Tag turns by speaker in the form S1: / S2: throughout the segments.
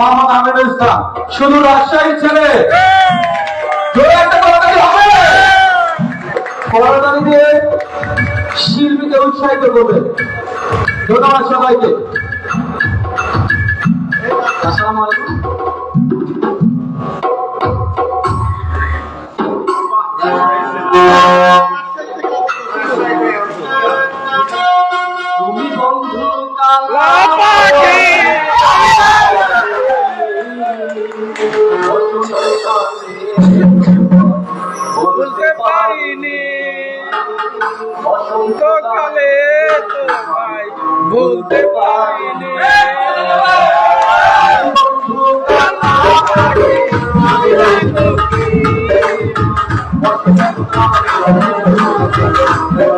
S1: মোহাম্মদ আমিনুল ইসলাম শুধু রাজশাহী ছেলে। দিয়ে শিল্পীকে উৎসাহিত করবে। ধন্যবাদ সবাইকে। আসসালামু আলাইকুম।
S2: বসন্তকালে তোমায় ভুলতে পারিনি।
S1: Thank মালা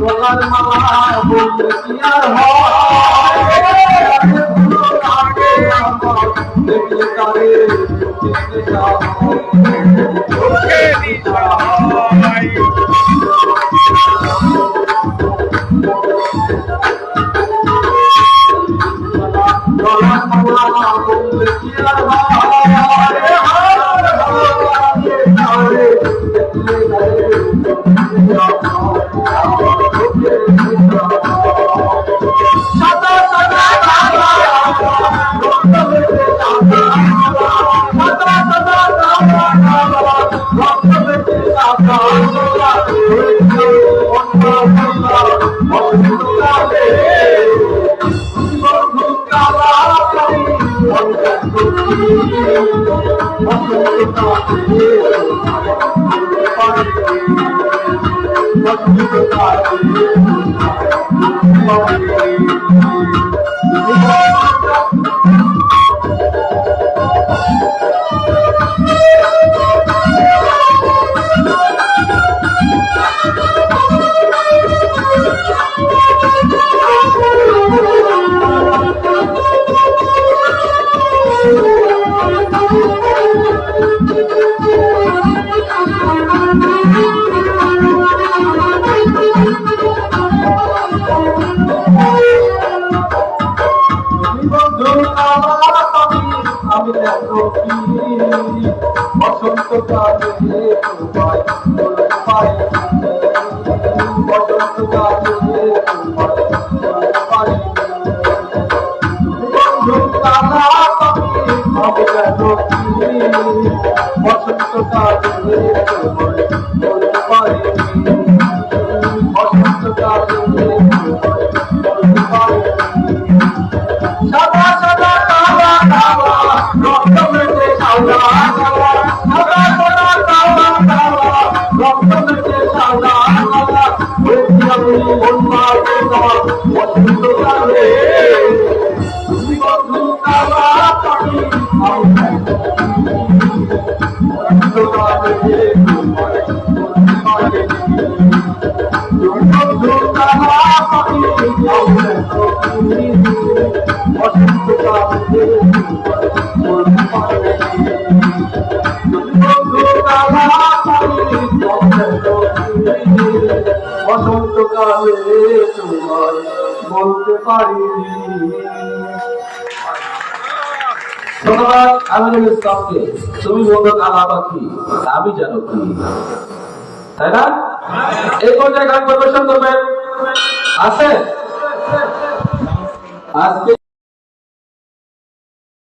S1: গলার মালা বলতে কি আর হয়। দেখলে আমি দেখো কি বসন্ত কালে তোমায় বলতে পারি বসন্ত কালে তোমায় বলতে পারি বন্ধু কালা আমি দেখো কি বসন্ত কালে তোমায় বলতে পারি তোমায় Oh, বলতে পারিনি তুমি আমি জানো কি। তাই না? এই পর্যায়ে গান পরিবেশন করবেন। আছে আজকে